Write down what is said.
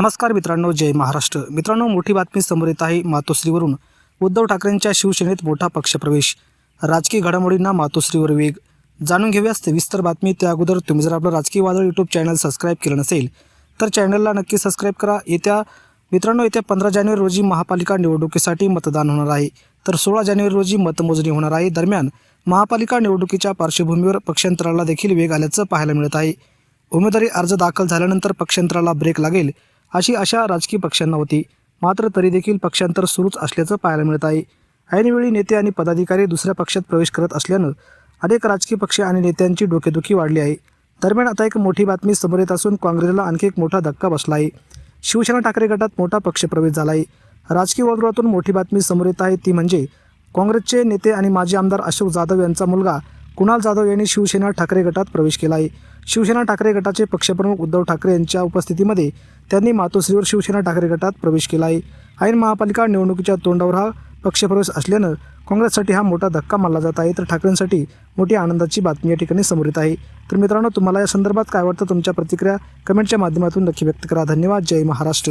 नमस्कार मित्रांनो जय महाराष्ट्र. मित्रांनो मोठी बातमी समोर येत आहे मातोश्रीवरून. उद्धव ठाकरेंच्या शिवसेनेत मोठा पक्षप्रवेश. राजकीय घडामोडींना मातोश्रीवर वेग. जाणून घेऊया सविस्तर बातमी. त्या अगोदर तुम्ही जर आपलं राजकीय वादळ यूट्यूब चॅनल सबस्क्राईब केलं नसेल तर चॅनलला नक्की सबस्क्राईब करा. येत्या मित्रांनो येत्या पंधरा जानेवारी रोजी महापालिका निवडणुकीसाठी मतदान होणार आहे. तर सोळा जानेवारी रोजी मतमोजणी होणार आहे. दरम्यान महापालिका निवडणुकीच्या पार्श्वभूमीवर पक्षांतराला देखील वेग आल्याचं पाहायला मिळत आहे. उमेदवारी अर्ज दाखल झाल्यानंतर पक्षांतराला ब्रेक लागेल. अशी आशा राजकीय पक्षांना होती. मात्र तरी देखील पक्षांतर सुरूच असल्याचं पाहायला मिळत आहे. ऐनवेळी नेते आणि पदाधिकारी दुसऱ्या पक्षात प्रवेश करत असल्यानं अनेक राजकीय पक्ष आणि नेत्यांची डोकेदुखी वाढली आहे. दरम्यान आता एक मोठी बातमी समोर येत असून काँग्रेसला आणखी एक मोठा धक्का बसला आहे. शिवसेना ठाकरे गटात मोठा पक्षप्रवेश झाला आहे. राजकीय वर्तुळातून मोठी बातमी समोर येत आहे ती म्हणजे काँग्रेसचे नेते आणि माजी आमदार अशोक जाधव यांचा मुलगा कुणाल जाधव यांनी शिवसेना ठाकरे गटात प्रवेश केला आहे. शिवसेना ठाकरे गटाचे पक्षप्रमुख उद्धव ठाकरे यांच्या उपस्थितीमध्ये त्यांनी मातोश्रीवर शिवसेना ठाकरे गटात प्रवेश केला आहे. ऐन महापालिका निवडणुकीच्या तोंडावर हा पक्षप्रवेश असल्यानं काँग्रेससाठी हा मोठा धक्का मानला जात आहे. तर ठाकरेंसाठी मोठी आनंदाची बातमी या ठिकाणी समोर येत आहे. तर मित्रांनो तुम्हाला या संदर्भात काय वाटतं? तुमच्या प्रतिक्रिया कमेंटच्या माध्यमातून नक्की व्यक्त करा. धन्यवाद. जय महाराष्ट्र.